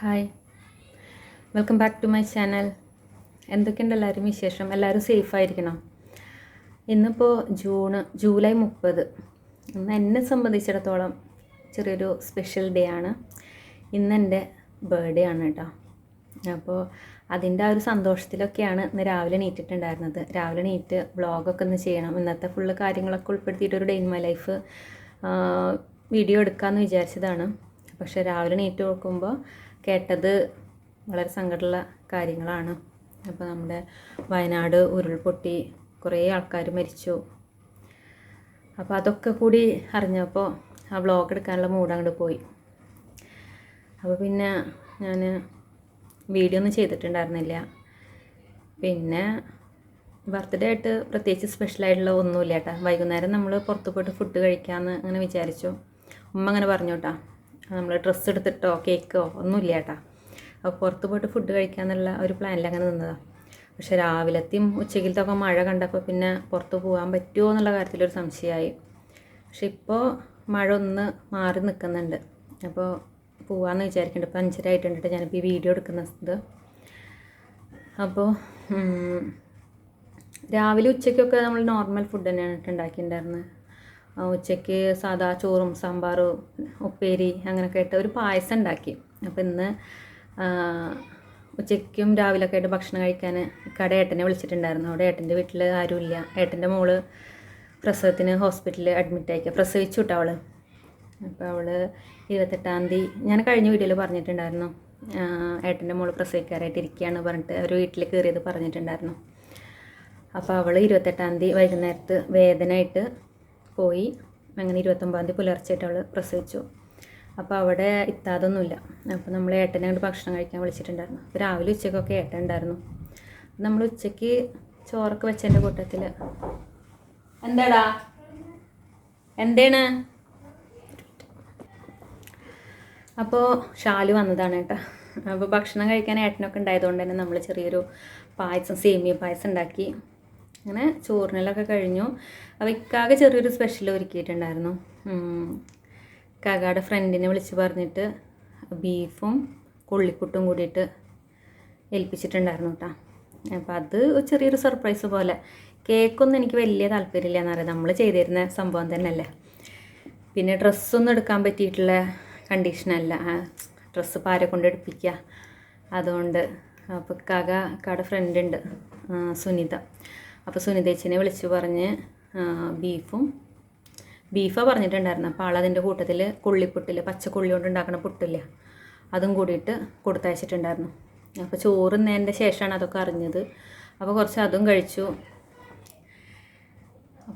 Hi. Welcome back to my channel എന്തൊക്കെയുണ്ട് എല്ലാവരും വിശേഷം? എല്ലാവരും സേഫ് ആയിരിക്കണം? ഇന്നിപ്പോൾ ജൂണ് ജൂലൈ മുപ്പത്. ഇന്ന് എന്നെ സംബന്ധിച്ചിടത്തോളം ചെറിയൊരു സ്പെഷ്യൽ ഡേ ആണ്. ഇന്ന് എന്റെ ബർത്ത്ഡേ ആണ് കേട്ടോ. അപ്പോൾ അതിന്റെ ആ ഒരു സന്തോഷത്തിലൊക്കെയാണ് ഇന്ന് രാവിലെ നീറ്റിട്ടുണ്ടായിരുന്നത് രാവിലെ നീറ്റ് വ്ളോഗൊക്കെ ഒന്ന് ചെയ്യണം. ഇന്നത്തെ ഫുള്ള് കാര്യങ്ങളൊക്കെ ഉൾപ്പെടുത്തിയിട്ട് ഒരു day in my life video എടുക്കാമെന്ന് വിചാരിച്ചതാണ്. പക്ഷേ രാവിലെ നീറ്റ് നോക്കുമ്പോൾ കേട്ടത് വളരെ സങ്കടമുള്ള കാര്യങ്ങളാണ്. അപ്പോൾ നമ്മുടെ വയനാട് ഉരുൾപൊട്ടി കുറേ ആൾക്കാർ മരിച്ചു. അപ്പോൾ അതൊക്കെ കൂടി അറിഞ്ഞപ്പോൾ ആ ബ്ലോഗ് എടുക്കാനുള്ള മൂഡ് അങ്ങോട്ട് പോയി. അപ്പോൾ പിന്നെ ഞാൻ വീഡിയോ ഒന്നും ചെയ്തിട്ടുണ്ടായിരുന്നില്ല. പിന്നെ ബർത്ത്ഡേ ആയിട്ട് പ്രത്യേകിച്ച് സ്പെഷ്യലായിട്ടുള്ള ഒന്നുമില്ല കേട്ടോ. വൈകുന്നേരം നമ്മൾ പുറത്ത് പോയിട്ട് ഫുഡ് കഴിക്കാമെന്ന് അങ്ങനെ വിചാരിച്ചു. ഉമ്മ അങ്ങനെ പറഞ്ഞു കേട്ടോ നമ്മൾ ഡ്രസ്സ് എടുത്തിട്ടോ കേക്കോ ഒന്നുമില്ല കേട്ടോ അപ്പോൾ പുറത്ത് പോയിട്ട് ഫുഡ് കഴിക്കാന്നുള്ള ഒരു പ്ലാനിൽ അങ്ങനെ നിന്നതാണ് പക്ഷെ രാവിലത്തെയും ഉച്ചക്കിലത്തൊക്കെ മഴ കണ്ടപ്പോൾ പിന്നെ പുറത്ത് പോകാൻ പറ്റുമോ എന്നുള്ള കാര്യത്തിലൊരു സംശയമായി. പക്ഷെ ഇപ്പോൾ മഴ ഒന്ന് മാറി നിൽക്കുന്നുണ്ട് അപ്പോൾ പോവാമെന്ന് വിചാരിക്കുന്നുണ്ട് ഇപ്പോൾ അഞ്ചര ആയിട്ടുണ്ടിട്ട് ഞാനിപ്പോൾ ഈ വീഡിയോ എടുക്കുന്നത് അപ്പോൾ രാവിലെ ഉച്ചയ്ക്കൊക്കെ നമ്മൾ നോർമൽ ഫുഡ് തന്നെയാണ് ഉണ്ടാക്കിയിട്ടുണ്ടായിരുന്നത് ഉച്ചയ്ക്ക് സാദാ ചോറും സാമ്പാറും ഉപ്പേരി അങ്ങനെയൊക്കെ ആയിട്ട് ഒരു പായസം ഉണ്ടാക്കി. അപ്പോൾ ഇന്ന് ഉച്ചയ്ക്കും രാവിലെ രാവിലെയൊക്കെ ആയിട്ട് ഭക്ഷണം കഴിക്കാൻ കട ഏട്ടനെ വിളിച്ചിട്ടുണ്ടായിരുന്നു. അവിടെ ഏട്ടന്റെ വീട്ടിൽ ആരുമില്ല. ഏട്ടന്റെ മോൾ പ്രസവത്തിന് ഹോസ്പിറ്റലിൽ അഡ്മിറ്റ് ആയിക്കുക പ്രസവിച്ചു വിട്ടു അവൾ അപ്പോൾ അവൾ ഇരുപത്തെട്ടാം തീയതി ഞാൻ കഴിഞ്ഞ വീഡിയോയിൽ പറഞ്ഞിട്ടുണ്ടായിരുന്നു. ഏട്ടന്റെ മോൾ പ്രസവിക്കാറായിട്ട് ഇരിക്കുകയാണ് പറഞ്ഞിട്ട് അവർ വീട്ടിൽ കയറിയത് പറഞ്ഞിട്ടുണ്ടായിരുന്നു. അപ്പോൾ അവൾ ഇരുപത്തെട്ടാം തീയതി വൈകുന്നേരത്ത് വേദനയായിട്ട് പോയി. അങ്ങനെ ഇരുപത്തൊമ്പതാം തീയതി പുലർച്ചയായിട്ട് അവൾ പ്രസവിച്ചു. അപ്പോൾ അവിടെ ഇത്താതൊന്നുമില്ല. അപ്പോൾ നമ്മൾ ഏട്ടനെ കൊണ്ട് ഭക്ഷണം കഴിക്കാൻ വിളിച്ചിട്ടുണ്ടായിരുന്നു. അപ്പോൾ രാവിലെ ഉച്ചയ്ക്കൊക്കെ ഏട്ടൻ ഉണ്ടായിരുന്നു. നമ്മൾ ഉച്ചയ്ക്ക് ചോറൊക്കെ വെച്ചതിന്റെ കൂട്ടത്തിൽ എന്താടാ? എന്താണ്? അപ്പോൾ ഷാലു വന്നതാണ് കേട്ടോ അപ്പോൾ ഭക്ഷണം കഴിക്കാൻ ഏട്ടനൊക്കെ ഉണ്ടായതുകൊണ്ട് തന്നെ നമ്മൾ ചെറിയൊരു പായസം സേമിയ പായസം ഉണ്ടാക്കി. അങ്ങനെ ചോറിനെല്ലൊക്കെ കഴിഞ്ഞു. അപ്പോൾ ഇക്കാകെ ചെറിയൊരു സ്പെഷ്യൽ ഒരുക്കിയിട്ടുണ്ടായിരുന്നു. കാക്കയുടെ ഫ്രണ്ടിനെ വിളിച്ച് പറഞ്ഞിട്ട് ബീഫും കൊള്ളിക്കുട്ടും കൂടിയിട്ട് ഏൽപ്പിച്ചിട്ടുണ്ടായിരുന്നു കേട്ടോ അപ്പോൾ അത് ചെറിയൊരു സർപ്രൈസ് പോലെ. കേക്കൊന്നും എനിക്ക് വലിയ താല്പര്യമില്ല എന്നറിയാം നമ്മൾ ചെയ്തിരുന്ന സംഭവം തന്നെയല്ലേ. പിന്നെ ഡ്രസ്സൊന്നും എടുക്കാൻ പറ്റിയിട്ടുള്ള കണ്ടീഷനല്ല ഡ്രസ്സ് പാരെ കൊണ്ട് എടുപ്പിക്കുക അതുകൊണ്ട്. അപ്പോൾ കാക കാടെ ഫ്രണ്ട് ഉണ്ട് സുനിത. അപ്പോൾ സുനിതേച്ചിനെ വിളിച്ച് പറഞ്ഞ് ബീഫും ബീഫാണ് പറഞ്ഞിട്ടുണ്ടായിരുന്നു. അപ്പോൾ ആളതിന്റെ കൂട്ടത്തിൽ കൊള്ളിപ്പുട്ടിൽ പച്ചക്കൊള്ളി കൊണ്ട് ഉണ്ടാക്കുന്ന പുട്ടില്ല. അതും കൂടിയിട്ട് കൊടുത്തയച്ചിട്ടുണ്ടായിരുന്നു. അപ്പോൾ ചോറുന്നതിന്റെ ശേഷമാണ് അതൊക്കെ അറിഞ്ഞത്. അപ്പോൾ കുറച്ച് അതും കഴിച്ചു.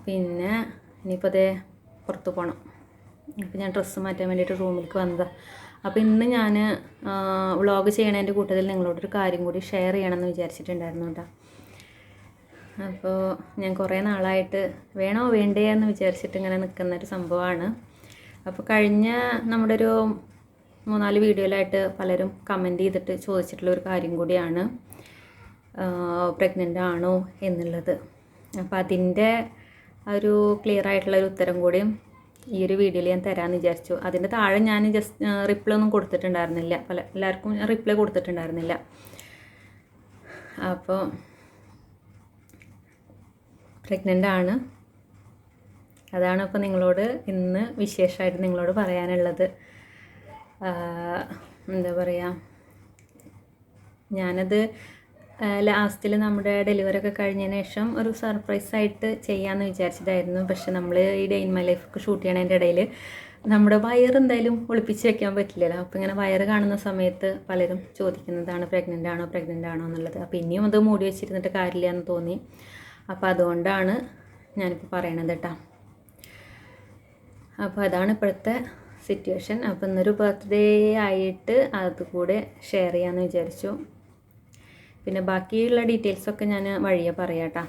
പിന്നെ ഇനിയിപ്പോൾ അതേ പുറത്ത് പോകണം അപ്പോൾ ഞാൻ ഡ്രസ്സ് മാറ്റാൻ വേണ്ടിയിട്ട് റൂമിലേക്ക് വന്നതാണ് അപ്പോൾ ഇന്ന് ഞാൻ വ്ളോഗ് ചെയ്യണതിന്റെ കൂട്ടത്തിൽ നിങ്ങളോടൊരു കാര്യം കൂടി ഷെയർ ചെയ്യണമെന്ന് വിചാരിച്ചിട്ടുണ്ടായിരുന്നു കേട്ടോ. അപ്പോൾ ഞാൻ കുറേ നാളായിട്ട് വേണോ വേണ്ടേ എന്ന് വിചാരിച്ചിട്ട് ഇങ്ങനെ നിൽക്കുന്ന ഒരു സംഭവമാണ്. അപ്പോൾ കഴിഞ്ഞ നമ്മുടെ ഒരു മൂന്നാൽ വീഡിയോയിലായിട്ട് പലരും കമന്റ് ചെയ്തിട്ട് ചോദിച്ചിട്ടുള്ള ഒരു കാര്യം കൂടിയാണ് പ്രഗ്നന്റ് ആണോ എന്നുള്ളത്. അപ്പോൾ അതിന്റെ ഒരു ക്ലിയർ ആയിട്ടുള്ള ഒരു ഉത്തരം കൂടിയും ഈ ഒരു വീഡിയോയിൽ ഞാൻ തരാമെന്ന് വിചാരിച്ചു. അതിന്റെ താഴെ ഞാൻ ജസ്റ്റ് റിപ്ലൈ ഒന്നും കൊടുത്തിട്ടുണ്ടായിരുന്നില്ല. പല എല്ലാവർക്കും റിപ്ലൈ കൊടുത്തിട്ടുണ്ടായിരുന്നില്ല. അപ്പോൾ പ്രഗ്നന്റ് ആണ്. അതാണ് ഇപ്പോൾ നിങ്ങളോട് ഇന്ന് വിശേഷമായിട്ട് നിങ്ങളോട് പറയാനുള്ളത്. എന്താ പറയുക ഞാനത് ലാസ്റ്റിൽ നമ്മുടെ ഡെലിവറി ഒക്കെ കഴിഞ്ഞതിന് ശേഷം ഒരു സർപ്രൈസ് ആയിട്ട് ചെയ്യാമെന്ന് വിചാരിച്ചതായിരുന്നു. പക്ഷെ നമ്മൾ ഈ ഡെയിൻ മൈ ലൈഫ് ഒക്കെ ഷൂട്ട് ചെയ്യണതിന്റെ ഇടയിൽ നമ്മുടെ വയർ എന്തായാലും ഒളിപ്പിച്ച് വെക്കാൻ പറ്റില്ലല്ലോ. അപ്പോൾ ഇങ്ങനെ വയർ കാണുന്ന സമയത്ത് പലരും ചോദിക്കുന്നതാണ് പ്രഗ്നന്റ് ആണോ? പ്രഗ്നന്റ് ആണോ? എന്നുള്ളത്. അപ്പോൾ ഇനിയും അത് മൂടി വെച്ചിരുന്നിട്ട് കാര്യമില്ല എന്ന് തോന്നി. അപ്പോൾ അതുകൊണ്ടാണ് ഞാനിപ്പോൾ പറയണത് കേട്ടോ. അപ്പോൾ അതാണ് ഇപ്പോഴത്തെ സിറ്റുവേഷൻ അപ്പോൾ ഇന്നൊരു ബർത്ത്ഡേ ആയിട്ട് അതുകൂടെ ഷെയർ ചെയ്യാമെന്ന് വിചാരിച്ചു. പിന്നെ ബാക്കിയുള്ള ഡീറ്റെയിൽസൊക്കെ ഞാൻ വഴിയെ പറയാം കേട്ടോ.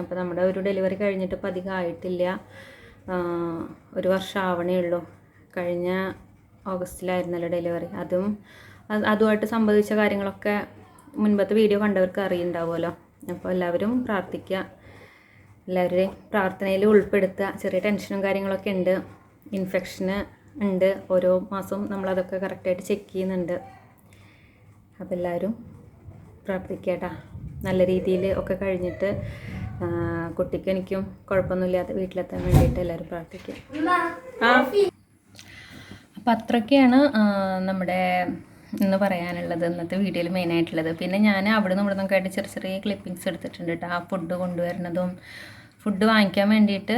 അപ്പോൾ നമ്മുടെ ഒരു ഡെലിവറി കഴിഞ്ഞിട്ട് ഇപ്പം അധികം ആയിട്ടില്ല. ഒരു വർഷം ആവണേ ഉള്ളൂ. കഴിഞ്ഞ ഓഗസ്റ്റിലായിരുന്നല്ലോ ഡെലിവറി അതും അതുമായിട്ട് സംബന്ധിച്ച കാര്യങ്ങളൊക്കെ മുൻപത്തെ വീഡിയോ കണ്ടവർക്ക് അറിയുണ്ടാവുമല്ലോ അപ്പോൾ എല്ലാവരും പ്രാർത്ഥിക്കുക. എല്ലാവരുടെയും പ്രാർത്ഥനയിൽ ഉൾപ്പെടുത്തുക. ചെറിയ ടെൻഷനും കാര്യങ്ങളൊക്കെ ഉണ്ട്. ഇൻഫെക്ഷന് ഉണ്ട്. ഓരോ മാസവും നമ്മളതൊക്കെ കറക്റ്റായിട്ട് ചെക്ക് ചെയ്യുന്നുണ്ട്. അപ്പോൾ എല്ലാവരും പ്രാർത്ഥിക്കട്ടാ നല്ല രീതിയിൽ ഒക്കെ കഴിഞ്ഞിട്ട് കുട്ടിക്ക് എനിക്കും കുഴപ്പമൊന്നുമില്ലാതെ വീട്ടിലെത്താൻ വേണ്ടിയിട്ട് എല്ലാവരും പ്രാർത്ഥിക്കുക. ആ. അപ്പം അത്രയൊക്കെയാണ് നമ്മുടെ ഇന്ന് പറയാനുള്ളത് ഇന്നത്തെ വീഡിയോയിൽ മെയിൻ മെയിനായിട്ടുള്ളത് പിന്നെ ഞാൻ അവിടെ നിന്ന് ഇവിടെ നിന്നൊക്കെ ആയിട്ട് ചെറിയ ചെറിയ ക്ലിപ്പിങ്സ് എടുത്തിട്ടുണ്ട് കേട്ടോ. ആ ഫുഡ് കൊണ്ടുവരുന്നതും ഫുഡ് വാങ്ങിക്കാൻ വേണ്ടിയിട്ട്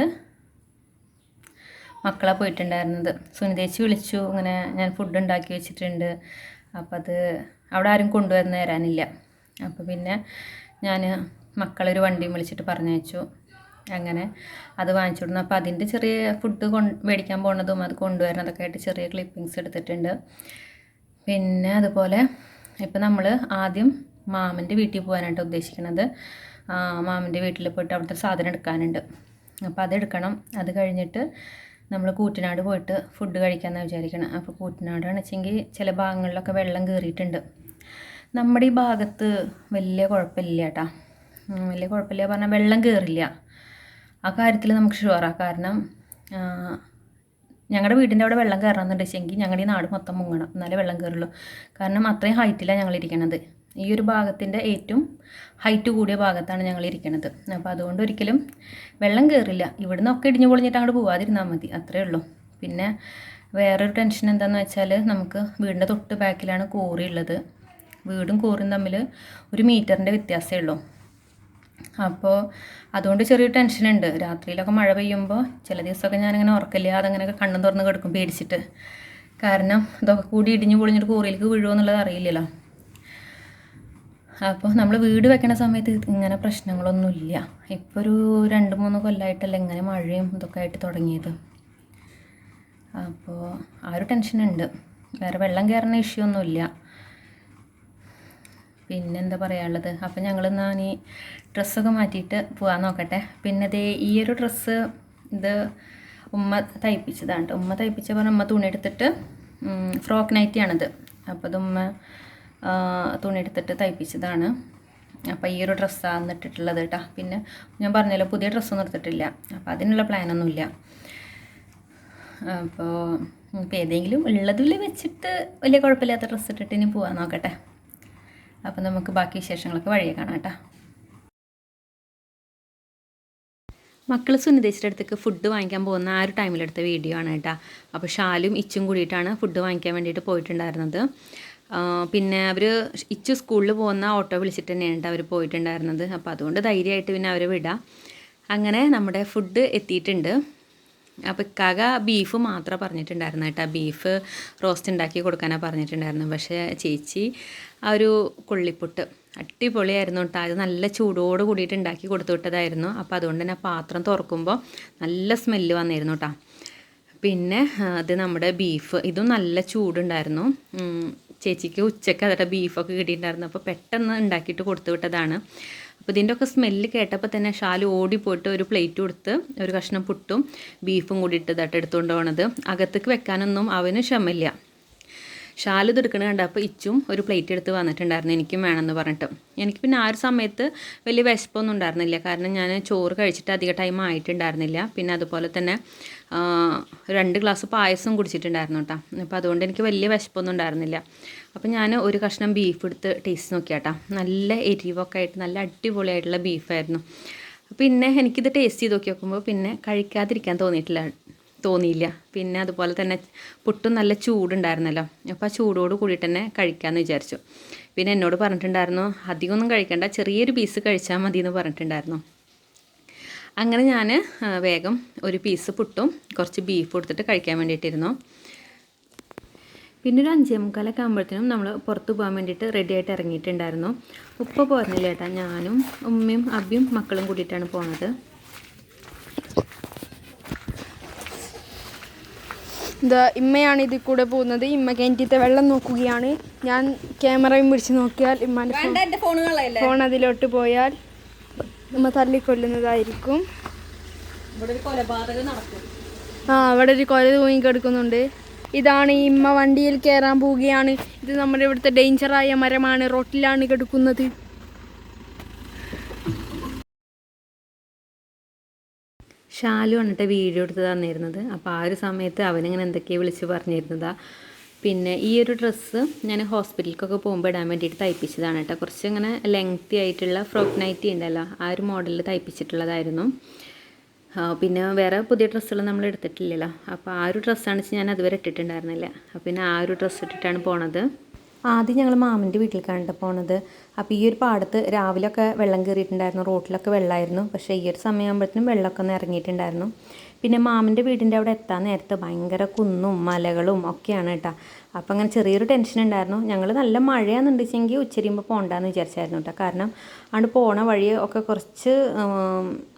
മക്കളെ പോയിട്ടുണ്ടായിരുന്നത്. സുനിതേച്ചി വിളിച്ചു. ഇങ്ങനെ ഞാൻ ഫുഡ് ഉണ്ടാക്കി വെച്ചിട്ടുണ്ട്. അപ്പം അത് അവിടെ ആരും കൊണ്ടുവന്ന് തരാനില്ല. അപ്പോൾ പിന്നെ ഞാൻ മക്കളൊരു വണ്ടിയും വിളിച്ചിട്ട് പറഞ്ഞയച്ചു. അങ്ങനെ അത് വാങ്ങിച്ചു അപ്പോൾ അതിന്റെ ചെറിയ ഫുഡ് കൊണ്ട് മേടിക്കാൻ പോകുന്നതും അത് കൊണ്ടുവരുന്നതൊക്കെ ആയിട്ട് ചെറിയ ക്ലിപ്പിങ്സ് എടുത്തിട്ടുണ്ട്. പിന്നെ അതുപോലെ ഇപ്പം നമ്മൾ ആദ്യം മാമന്റെ വീട്ടിൽ പോകാനായിട്ട് ഉദ്ദേശിക്കുന്നത് മാമന്റെ വീട്ടിൽ പോയിട്ട് അവിടുത്തെ സാധനം എടുക്കാനുണ്ട്. അപ്പോൾ അതെടുക്കണം. അത് കഴിഞ്ഞിട്ട് നമ്മൾ കൂറ്റനാട് പോയിട്ട് ഫുഡ് കഴിക്കാമെന്ന് വിചാരിക്കണം. അപ്പോൾ കൂറ്റനാട് വെച്ചെങ്കിൽ ചില ഭാഗങ്ങളിലൊക്കെ വെള്ളം കയറിയിട്ടുണ്ട് നമ്മുടെ ഈ ഭാഗത്ത് വലിയ കുഴപ്പമില്ല കേട്ടാ. വലിയ കുഴപ്പമില്ല പറഞ്ഞാൽ വെള്ളം കയറില്ല ആ കാര്യത്തിൽ നമുക്ക് ഷുവറാണ് കാരണം ഞങ്ങളുടെ വീടിന്റെ അവിടെ വെള്ളം കയറണമെന്നുണ്ട് വെച്ചെങ്കിൽ ഞങ്ങളുടെ ഈ നാട് മൊത്തം മുങ്ങണം. എന്നാലേ വെള്ളം കയറുള്ളൂ കാരണം അത്രയും ഹൈറ്റിലാണ് ഞങ്ങളിരിക്കണത് ഈ ഒരു ഭാഗത്തിന്റെ ഏറ്റവും ഹൈറ്റ് കൂടിയ ഭാഗത്താണ് ഞങ്ങൾ ഇരിക്കുന്നത് അപ്പോൾ അതുകൊണ്ട് ഒരിക്കലും വെള്ളം കയറില്ല ഇവിടെ നിന്നൊക്കെ ഇടിഞ്ഞു പൊളിഞ്ഞിട്ട് അങ്ങോട്ട് പോവാതിരുന്നാൽ മതി. അത്രേ ഉള്ളൂ. പിന്നെ വേറൊരു ടെൻഷൻ എന്താണെന്ന് വെച്ചാൽ നമുക്ക് വീടിന്റെ തൊട്ട് ബാക്കിലാണ് കോറി ഉള്ളത് വീടും കോറിയും തമ്മിൽ ഒരു മീറ്ററിന്റെ വ്യത്യാസമേ ഉള്ളൂ. അപ്പോൾ അതുകൊണ്ട് ചെറിയ ടെൻഷനുണ്ട്. രാത്രിയിലൊക്കെ മഴ പെയ്യുമ്പോൾ ചില ദിവസമൊക്കെ ഞാനിങ്ങനെ ഉറക്കില്ലാതെ അങ്ങനെയൊക്കെ കണ്ണും തുറന്ന് കിടക്കും പേടിച്ചിട്ട്. കാരണം ഇതൊക്കെ കൂടി ഇടിഞ്ഞു പൊളിഞ്ഞിട്ട് കൂറിയിലേക്ക് വീഴുമോ എന്നുള്ളത് അറിയില്ലല്ലോ. അപ്പോൾ നമ്മൾ വീട് വെക്കണ സമയത്ത് ഇങ്ങനെ പ്രശ്നങ്ങളൊന്നുമില്ല. ഇപ്പോൾ ഒരു രണ്ട് മൂന്ന് കൊല്ലമായിട്ടല്ല ഇങ്ങനെ മഴയും ഇതൊക്കെ ആയിട്ട് തുടങ്ങിയത്. അപ്പോൾ ആ ഒരു ടെൻഷനുണ്ട്. വേറെ വെള്ളം കയറുന്ന ഇഷ്യൂ ഒന്നുമില്ല. പിന്നെന്താ പറയാനുള്ളത്? അപ്പം ഞങ്ങൾ എന്നാൽ ഇനി ഡ്രസ്സൊക്കെ മാറ്റിയിട്ട് പോകാൻ നോക്കട്ടെ. പിന്നെ ദേ ഈ ഒരു ഡ്രസ്സ് ഇത് ഉമ്മ തയ്പ്പിച്ചതാണ് ഉമ്മ തയ്പ്പിച്ച പറഞ്ഞാൽ ഉമ്മ തുണി എടുത്തിട്ട് ഫ്രോക്ക് നൈറ്റിയാണിത്. അപ്പോൾ അത് ഉമ്മ ആ, തുണി എടുത്തിട്ട് തയ്പ്പിച്ചതാണ്. അപ്പോൾ ഈ ഒരു ഡ്രസ്സാണ് ഇട്ടിട്ടുള്ളത് കേട്ടോ പിന്നെ ഞാൻ പറഞ്ഞല്ലോ പുതിയ ഡ്രസ്സൊന്നും എടുത്തിട്ടില്ല. അപ്പോൾ അതിനുള്ള പ്ലാനൊന്നുമില്ല. അപ്പോൾ ഇപ്പോൾ ഏതെങ്കിലും ഉള്ളതിൽ വെച്ചിട്ട് വലിയ കുഴപ്പമില്ലാത്ത ഡ്രസ്സ് ഇട്ടിട്ട് ഇനി പോകാൻ നോക്കട്ടെ. അപ്പോൾ നമുക്ക് ബാക്കി വിശേഷങ്ങളൊക്കെ വഴിയെ കാണാം കേട്ടോ. മക്കൾ സുനിതേച്ചിയുടെ അടുത്തേക്ക് ഫുഡ് വാങ്ങിക്കാൻ പോകുന്ന ആ ഒരു ടൈമിലെടുത്ത വീഡിയോ ആണ് കേട്ടോ. അപ്പോൾ ഷാലും ഇച്ചും കൂടിയിട്ടാണ് ഫുഡ് വാങ്ങിക്കാൻ വേണ്ടിയിട്ട് പോയിട്ടുണ്ടായിരുന്നത്. പിന്നെ അവർ ഇച്ചു സ്കൂളിൽ പോകുന്ന ഓട്ടോ വിളിച്ചിട്ട് തന്നെയാണ് അവർ പോയിട്ടുണ്ടായിരുന്നത്. അപ്പോൾ അതുകൊണ്ട് ധൈര്യമായിട്ട് പിന്നെ അവരെ വിടാം. അങ്ങനെ നമ്മുടെ ഫുഡ് എത്തിയിട്ടുണ്ട്. അപ്പോൾ ഇക്കാക ബീഫ് മാത്രമേ പറഞ്ഞിട്ടുണ്ടായിരുന്നു കേട്ടോ. ബീഫ് റോസ്റ്റ് ഉണ്ടാക്കി കൊടുക്കാനാണ് പറഞ്ഞിട്ടുണ്ടായിരുന്നു. പക്ഷേ ചേച്ചി ആ ഒരു കൊള്ളിപ്പുട്ട് അടിപൊളിയായിരുന്നു കേട്ടോ. അത് നല്ല ചൂടോട് കൂടിയിട്ട് ഉണ്ടാക്കി കൊടുത്തു വിട്ടതായിരുന്നു. അപ്പോൾ അതുകൊണ്ട് തന്നെ പാത്രം തുറക്കുമ്പോൾ നല്ല സ്മെല്ല് വന്നിരുന്നു കേട്ടോ. പിന്നെ അത് നമ്മുടെ ബീഫ് ഇതും നല്ല ചൂടുണ്ടായിരുന്നു. ചേച്ചിക്ക് ഉച്ചയ്ക്ക് അതിന്റെ ബീഫൊക്കെ കിട്ടിയിട്ടുണ്ടായിരുന്നു. അപ്പോൾ പെട്ടെന്ന് ഉണ്ടാക്കിയിട്ട് കൊടുത്തു വിട്ടതാണ്. അപ്പോൾ ഇതിന്റെ ഒക്കെ സ്മെല്ല് കേട്ടപ്പോൾ തന്നെ ഷാൽ ഓടിപ്പോയിട്ട് ഒരു പ്ലേറ്റ് കൊടുത്ത് ഒരു കഷ്ണം പുട്ടും ബീഫും കൂടി ഇട്ട് ഇതായിട്ട് എടുത്തുകൊണ്ട് പോണത്. അകത്തേക്ക് വെക്കാനൊന്നും അവന് ക്ഷമയില്ല. ഇത് കണ്ട? കണ്ടപ്പോൾ ഇച്ചും ഒരു പ്ലേറ്റ് എടുത്ത് വന്നിട്ടുണ്ടായിരുന്നു. എനിക്കും വേണമെന്ന് പറഞ്ഞിട്ട്. എനിക്ക് പിന്നെ ആ ഒരു സമയത്ത് വലിയ വിശപ്പൊന്നും ഉണ്ടായിരുന്നില്ല. കാരണം ഞാൻ ചോറ് കഴിച്ചിട്ട് അധിക ടൈം ആയിട്ടുണ്ടായിരുന്നില്ല. പിന്നെ അതുപോലെ തന്നെ രണ്ട് ഗ്ലാസ് പായസം കുടിച്ചിട്ടുണ്ടായിരുന്നു കേട്ടോ അപ്പോൾ അതുകൊണ്ട് എനിക്ക് വലിയ വിശപ്പൊന്നും ഉണ്ടായിരുന്നില്ല. അപ്പോൾ ഞാൻ ഒരു കഷ്ണം ബീഫ് എടുത്ത് ടേസ്റ്റ് നോക്കിയാട്ടാ. നല്ല എരിവൊക്കെ ആയിട്ട് നല്ല അടിപൊളിയായിട്ടുള്ള ബീഫായിരുന്നു പിന്നെ എനിക്കിത് ടേസ്റ്റ് ചെയ്ത് നോക്കി നോക്കുമ്പോൾ പിന്നെ കഴിക്കാതിരിക്കാൻ തോന്നിയിട്ടില്ല. തോന്നിയില്ല. പിന്നെ അതുപോലെ തന്നെ പുട്ടും നല്ല ചൂടുണ്ടായിരുന്നല്ലോ. അപ്പോൾ ആ ചൂടോട് കൂടിയിട്ട് തന്നെ കഴിക്കാമെന്ന് വിചാരിച്ചു. പിന്നെ എന്നോട് പറഞ്ഞിട്ടുണ്ടായിരുന്നു അധികമൊന്നും കഴിക്കേണ്ട ചെറിയൊരു പീസ് കഴിച്ചാൽ മതി എന്ന് പറഞ്ഞിട്ടുണ്ടായിരുന്നു. അങ്ങനെ ഞാൻ വേഗം ഒരു പീസ് പുട്ടും കുറച്ച് ബീഫ് കൊടുത്തിട്ട് കഴിക്കാൻ വേണ്ടിയിട്ടിരുന്നു. പിന്നെ ഒരു അഞ്ചേ മുക്കാലൊക്കെ ആകുമ്പോഴത്തേനും നമ്മൾ പുറത്ത് പോകാൻ വേണ്ടിയിട്ട് റെഡി ആയിട്ട് ഇറങ്ങിയിട്ടുണ്ടായിരുന്നു. ഉപ്പ പോരുന്നില്ല ഏട്ടാ. ഞാനും ഉമ്മയും അബിയും മക്കളും കൂടിയിട്ടാണ് പോണത്. ഇത് ഇമ്മയാണ് ഇതിൽ കൂടെ പോകുന്നത്. ഇമ്മ കിണറ്റിത്തെ വെള്ളം നോക്കുകയാണ്. ഞാൻ ക്യാമറയും പിടിച്ച് നോക്കിയാൽ ഇമ്മാന്റെ ഫോൺ ഫോൺ അതിലോട്ട് പോയാൽ ഇമ്മ തള്ളിക്കൊല്ലുന്നതായിരിക്കും. ആ അവിടെ ഒരു കൊല തൂങ്ങി കിടക്കുന്നുണ്ട്. ഇതാണ് ഈ ഇമ്മ വണ്ടിയിൽ കയറാൻ പോവുകയാണ്. ഇത് നമ്മുടെ ഇവിടുത്തെ ഡേഞ്ചറായ മരമാണ്. റോട്ടിലാണ് കിടക്കുന്നത്. ഷാലു വന്നിട്ട് വീഡിയോ എടുത്ത് തന്നിരുന്നത്. അപ്പോൾ ആ ഒരു സമയത്ത് അവനിങ്ങനെ എന്തൊക്കെയോ വിളിച്ച് പറഞ്ഞിരുന്നതാണ് പിന്നെ ഈ ഒരു ഡ്രസ്സ് ഞാൻ ഹോസ്പിറ്റലിലേക്കൊക്കെ പോകുമ്പോൾ ഇടാൻ വേണ്ടിയിട്ട് തയ്പ്പിച്ചതാണ് കേട്ടോ കുറച്ച് ഇങ്ങനെ ലെങ്തി ആയിട്ടുള്ള ഫ്രോക്ക് നൈറ്റി ഉണ്ടല്ലോ ആ ഒരു മോഡലിൽ തയ്പ്പിച്ചിട്ടുള്ളതായിരുന്നു. പിന്നെ വേറെ പുതിയ ഡ്രസ്സുകൾ നമ്മൾ എടുത്തിട്ടില്ലല്ലോ. അപ്പോൾ ആ ഒരു ഡ്രസ്സാണ് ഞാൻ അതുവരെ ഇട്ടിട്ടുണ്ടായിരുന്നില്ല. പിന്നെ ആ ഒരു ഡ്രസ്സ് ഇട്ടിട്ടാണ് പോണത്. ആദ്യം ഞങ്ങൾ മാമന്റെ വീട്ടിൽ കണ്ടു പോണത്. അപ്പോൾ ഈ ഒരു പാടത്ത് രാവിലെയൊക്കെ വെള്ളം കയറിയിട്ടുണ്ടായിരുന്നു. റോട്ടിലൊക്കെ വെള്ളമായിരുന്നു പക്ഷേ ഈ ഒരു സമയമാകുമ്പോഴത്തേനും വെള്ളമൊക്കെ ഒന്ന് ഇറങ്ങിയിട്ടുണ്ടായിരുന്നു. പിന്നെ മാമന്റെ വീടിന്റെ അവിടെ എത്താൻ നേരത്ത് ഭയങ്കര കുന്നും മലകളും ഒക്കെയാണ് കേട്ടോ അപ്പോൾ അങ്ങനെ ചെറിയൊരു ടെൻഷൻ ഉണ്ടായിരുന്നു. ഞങ്ങൾ നല്ല മഴയാണെന്നുണ്ടെച്ചെങ്കിൽ ഉച്ചരിയുമ്പോൾ പോകണ്ടെന്ന് വിചാരിച്ചായിരുന്നു കേട്ടോ കാരണം അവിടെ പോണ വഴി ഒക്കെ കുറച്ച്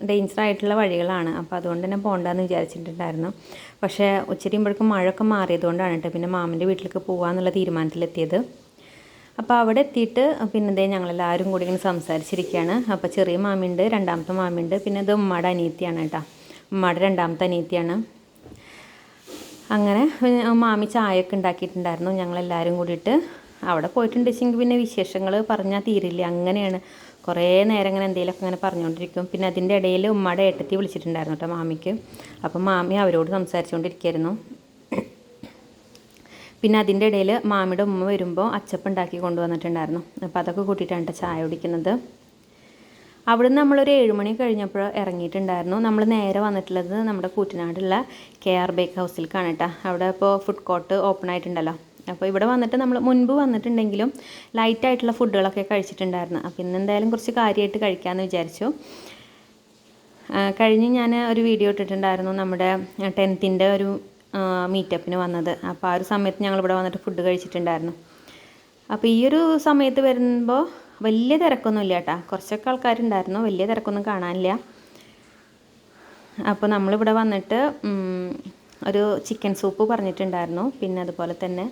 ഡേഞ്ചർ ആയിട്ടുള്ള വഴികളാണ്. അപ്പോൾ അതുകൊണ്ട് തന്നെ പോകണ്ടെന്ന് വിചാരിച്ചിട്ടുണ്ടായിരുന്നു. പക്ഷേ ഉച്ചരിയുമ്പോഴേക്കും മഴയൊക്കെ മാറിയതുകൊണ്ടാണ് കേട്ടോ പിന്നെ മാമന്റെ വീട്ടിലേക്ക് പോകാമെന്നുള്ള തീരുമാനത്തിലെത്തിയത്. അപ്പോൾ അവിടെ എത്തിയിട്ട് പിന്നെ ഇതേ ഞങ്ങളെല്ലാവരും കൂടി ഇങ്ങനെ സംസാരിച്ചിരിക്കുകയാണ്. അപ്പോൾ ചെറിയ മാമിയുണ്ട് രണ്ടാമത്തെ മാമിയുണ്ട് പിന്നെ ഇത് ഉമ്മയുടെ അനിയത്തിയാണ് കേട്ടോ. ഉമ്മയുടെ രണ്ടാമത്തെ അനിയത്തിയാണ്. അങ്ങനെ മാമി ചായയൊക്കെ ഉണ്ടാക്കിയിട്ടുണ്ടായിരുന്നു ഞങ്ങളെല്ലാവരും കൂടിയിട്ട്. അവിടെ പോയിട്ടുണ്ടെച്ചെങ്കിൽ പിന്നെ വിശേഷങ്ങൾ പറഞ്ഞാൽ തീരില്ല. അങ്ങനെയാണ്. കുറേ നേരം ഇങ്ങനെ എന്തെങ്കിലുമൊക്കെ ഇങ്ങനെ പറഞ്ഞുകൊണ്ടിരിക്കും. പിന്നെ അതിന്റെ ഇടയിൽ ഉമ്മയുടെ ഏട്ടത്തി വിളിച്ചിട്ടുണ്ടായിരുന്നു കേട്ടോ മാമിക്ക്. അപ്പം മാമി അവരോട് സംസാരിച്ചുകൊണ്ടിരിക്കുകയായിരുന്നു. പിന്നെ അതിന്റെ ഇടയിൽ മാമിയുടെ ഉമ്മ വരുമ്പോൾ അച്ചപ്പം ഉണ്ടാക്കി കൊണ്ടുവന്നിട്ടുണ്ടായിരുന്നു. അപ്പോൾ അതൊക്കെ കൂട്ടിയിട്ടാണ് കേട്ടോ ചായ കുടിക്കുന്നത്. അവിടുന്ന് നമ്മളൊരു ഏഴുമണി കഴിഞ്ഞപ്പോൾ ഇറങ്ങിയിട്ടുണ്ടായിരുന്നു. നമ്മൾ നേരെ വന്നിട്ടുള്ളത് നമ്മുടെ കൂറ്റനാടുള്ള കെ ആർ ബേക്ക് ഹൗസിലേക്കാണ് കേട്ടോ. അവിടെ ഇപ്പോൾ ഫുഡ് കോർട്ട് ഓപ്പൺ ആയിട്ടുണ്ടല്ലോ. അപ്പോൾ ഇവിടെ വന്നിട്ട് നമ്മൾ മുൻപ് വന്നിട്ടുണ്ടെങ്കിലും ലൈറ്റായിട്ടുള്ള ഫുഡുകളൊക്കെ കഴിച്ചിട്ടുണ്ടായിരുന്നു. അപ്പോൾ ഇന്ന് എന്തായാലും കുറച്ച് കാര്യമായിട്ട് കഴിക്കാമെന്ന് വിചാരിച്ചു. കഴിഞ്ഞ് ഞാൻ ഒരു വീഡിയോ ഇട്ടിട്ടുണ്ടായിരുന്നു നമ്മുടെ ടെൻത്തിന്റെ ഒരു മീറ്റപ്പിന് വന്നത്. അപ്പോൾ ആ ഒരു സമയത്ത് ഞങ്ങൾ ഇവിടെ വന്നിട്ട് ഫുഡ് കഴിച്ചിട്ടുണ്ടായിരുന്നു. അപ്പോൾ ഈ ഒരു സമയത്ത് വരുമ്പോൾ വലിയ തിരക്കൊന്നും ഇല്ല കേട്ടോ. കുറച്ചൊക്കെ ആൾക്കാരുണ്ടായിരുന്നു. വലിയ തിരക്കൊന്നും കാണാനില്ല. അപ്പോൾ നമ്മളിവിടെ വന്നിട്ട് ഒരു ചിക്കൻ സൂപ്പ് പറഞ്ഞിട്ടുണ്ടായിരുന്നു. പിന്നെ അതുപോലെ തന്നെ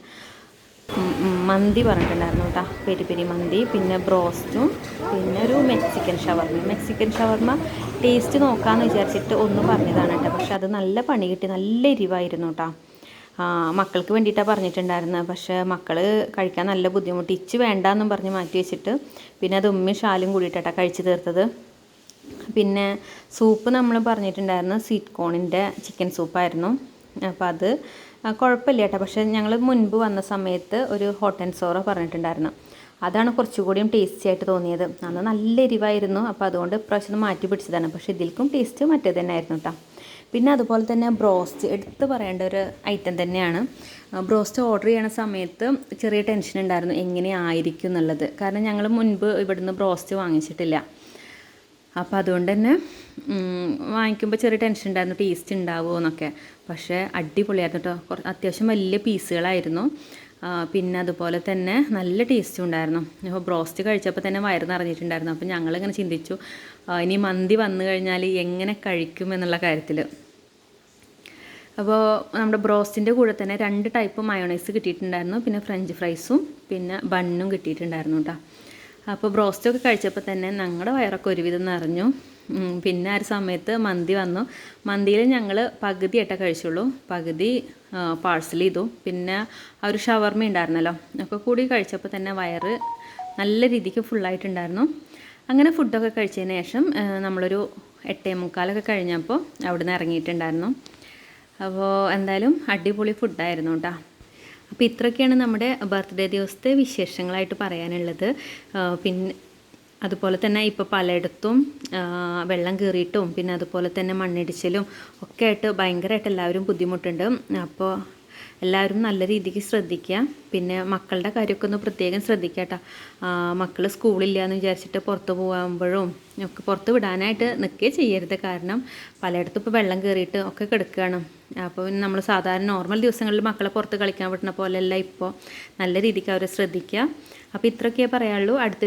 മന്തി പറഞ്ഞിട്ടുണ്ടായിരുന്നു കേട്ടോ പെരി പെരി മന്തി പിന്നെ ബ്രോസ്റ്റും പിന്നെ ഒരു Mexican shawarma. Mexican shawarma taste നോക്കാമെന്ന് വിചാരിച്ചിട്ട് ഒന്ന് പറഞ്ഞതാണ് കേട്ടോ പക്ഷെ അത് നല്ല പണി കിട്ടി നല്ല എരിവായിരുന്നു കേട്ടോ മക്കൾക്ക് വേണ്ടിയിട്ടാണ് പറഞ്ഞിട്ടുണ്ടായിരുന്നത് പക്ഷേ മക്കൾ കഴിക്കാൻ നല്ല ബുദ്ധിമുട്ട് ഇച്ച് വേണ്ടാന്നും പറഞ്ഞ് മാറ്റി വെച്ചിട്ട് പിന്നെ അത് ഉമ്മയും ഷാലും കൂടിയിട്ടാണ് കഴിച്ചു തീർത്തത്. പിന്നെ സൂപ്പ് നമ്മൾ പറഞ്ഞിട്ടുണ്ടായിരുന്നു സ്വീറ്റ് കോണിന്റെ ചിക്കൻ സൂപ്പായിരുന്നു അപ്പോൾ അത് കുഴപ്പമില്ല കേട്ടോ. പക്ഷേ ഞങ്ങൾ മുൻപ് വന്ന സമയത്ത് ഒരു ഹോട്ട് ആൻഡ് സോറ പറഞ്ഞിട്ടുണ്ടായിരുന്നു. അതാണ് കുറച്ചുകൂടിയും ടേസ്റ്റി ആയിട്ട് തോന്നിയത്. അന്ന് നല്ല എരിവായിരുന്നു. അപ്പോൾ അതുകൊണ്ട് ഇപ്രാവശ്യം മാറ്റി പിടിച്ചതാണ്. പക്ഷേ ഇതിൽക്കും ടേസ്റ്റ് മറ്റേ തന്നെ ആയിരുന്നു കേട്ടോ. പിന്നെ അതുപോലെ തന്നെ ബ്രോസ്റ്റ് എടുത്ത് പറയേണ്ട ഒരു ഐറ്റം തന്നെയാണ്. ബ്രോസ്റ്റ് ഓർഡർ ചെയ്യണ സമയത്ത് ചെറിയ ടെൻഷൻ ഉണ്ടായിരുന്നു. എങ്ങനെയായിരിക്കും എന്നുള്ളത്. കാരണം ഞങ്ങൾ മുൻപ് ഇവിടുന്ന് ബ്രോസ്റ്റ് വാങ്ങിച്ചിട്ടില്ല. അപ്പോൾ അതുകൊണ്ട് തന്നെ വാങ്ങിക്കുമ്പോൾ ചെറിയ ടെൻഷൻ ഉണ്ടായിരുന്നു ടേസ്റ്റ് ഉണ്ടാവുമോ എന്നൊക്കെ. പക്ഷേ അടിപൊളിയായിരുന്നു കേട്ടോ കുറച്ച് അത്യാവശ്യം വലിയ പീസുകളായിരുന്നു. പിന്നെ അതുപോലെ തന്നെ നല്ല ടേസ്റ്റും ഉണ്ടായിരുന്നു. അപ്പോൾ ബ്രോസ്റ്റ് കഴിച്ചപ്പോൾ തന്നെ വയറ് നിറഞ്ഞിട്ടുണ്ടായിരുന്നു. അപ്പോൾ ഞങ്ങളിങ്ങനെ ചിന്തിച്ചു ഇനി മന്തി വന്നു കഴിഞ്ഞാൽ എങ്ങനെ കഴിക്കും എന്നുള്ള കാര്യത്തിൽ അപ്പോൾ നമ്മുടെ ബ്രോസ്റ്റിന്റെ കൂടെ തന്നെ രണ്ട് ടൈപ്പ് മയോണൈസ് കിട്ടിയിട്ടുണ്ടായിരുന്നു. പിന്നെ ഫ്രഞ്ച് ഫ്രൈസും പിന്നെ ബണ്ണും കിട്ടിയിട്ടുണ്ടായിരുന്നു കേട്ടോ അപ്പോൾ ബ്രോസ്റ്റൊക്കെ കഴിച്ചപ്പോൾ തന്നെ ഞങ്ങളുടെ വയറൊക്കെ ഒരുവിധം നിറഞ്ഞു. പിന്നെ ആ ഒരു സമയത്ത് മന്തി വന്നു. മന്തിയിൽ ഞങ്ങൾ പകുതി ഇട്ട കഴിച്ചുള്ളൂ. പകുതി പാഴ്സൽ ചെയ്തു. പിന്നെ ആ ഒരു ഷവർമ ഉണ്ടായിരുന്നല്ലോ ഒക്കെ കൂടി കഴിച്ചപ്പോൾ തന്നെ വയറ് നല്ല രീതിക്ക് ഫുള്ളായിട്ടുണ്ടായിരുന്നു അങ്ങനെ ഫുഡൊക്കെ കഴിച്ചതിന് ശേഷം നമ്മളൊരു എട്ടേ മുക്കാലൊക്കെ കഴിഞ്ഞപ്പോൾ അവിടുന്ന് ഇറങ്ങിയിട്ടുണ്ടായിരുന്നു അപ്പോൾ എന്തായാലും അടിപൊളി ഫുഡായിരുന്നു കേട്ടോ അപ്പോൾ ഇത്രയൊക്കെയാണ് നമ്മുടെ ബർത്ത്ഡേ ദിവസത്തെ വിശേഷങ്ങളായിട്ട് പറയാനുള്ളത്. പിന്നെ അതുപോലെ തന്നെ ഇപ്പോൾ പലയിടത്തും വെള്ളം കയറിയിട്ടും പിന്നെ അതുപോലെ തന്നെ മണ്ണിടിച്ചിലും ഒക്കെ ആയിട്ട് ഭയങ്കരമായിട്ട് എല്ലാവരും ബുദ്ധിമുട്ടുണ്ട്. അപ്പോൾ എല്ലാവരും നല്ല രീതിക്ക് ശ്രദ്ധിക്കുക. പിന്നെ മക്കളുടെ കാര്യമൊക്കെ ഒന്ന് പ്രത്യേകം ശ്രദ്ധിക്കുക കേട്ടോ. മക്കൾ സ്കൂളില്ല എന്ന് വിചാരിച്ചിട്ട് പുറത്ത് പോകുമ്പോഴും ഒക്കെ പുറത്ത് വിടാനായിട്ട് നിൽക്കുകയെ ചെയ്യരുത്. കാരണം പലയിടത്തും ഇപ്പോൾ വെള്ളം കയറിയിട്ട് ഒക്കെ കിടക്കുകയാണ്. അപ്പോൾ നമ്മൾ സാധാരണ നോർമൽ ദിവസങ്ങളിൽ മക്കളെ പുറത്ത് കളിക്കാൻ വിടുന്ന പോലെയല്ല ഇപ്പോൾ. നല്ല രീതിക്ക് അവരെ ശ്രദ്ധിക്കുക. അപ്പോൾ ഇത്രയൊക്കെയേ പറയാനുള്ളൂ. അടുത്തൊരു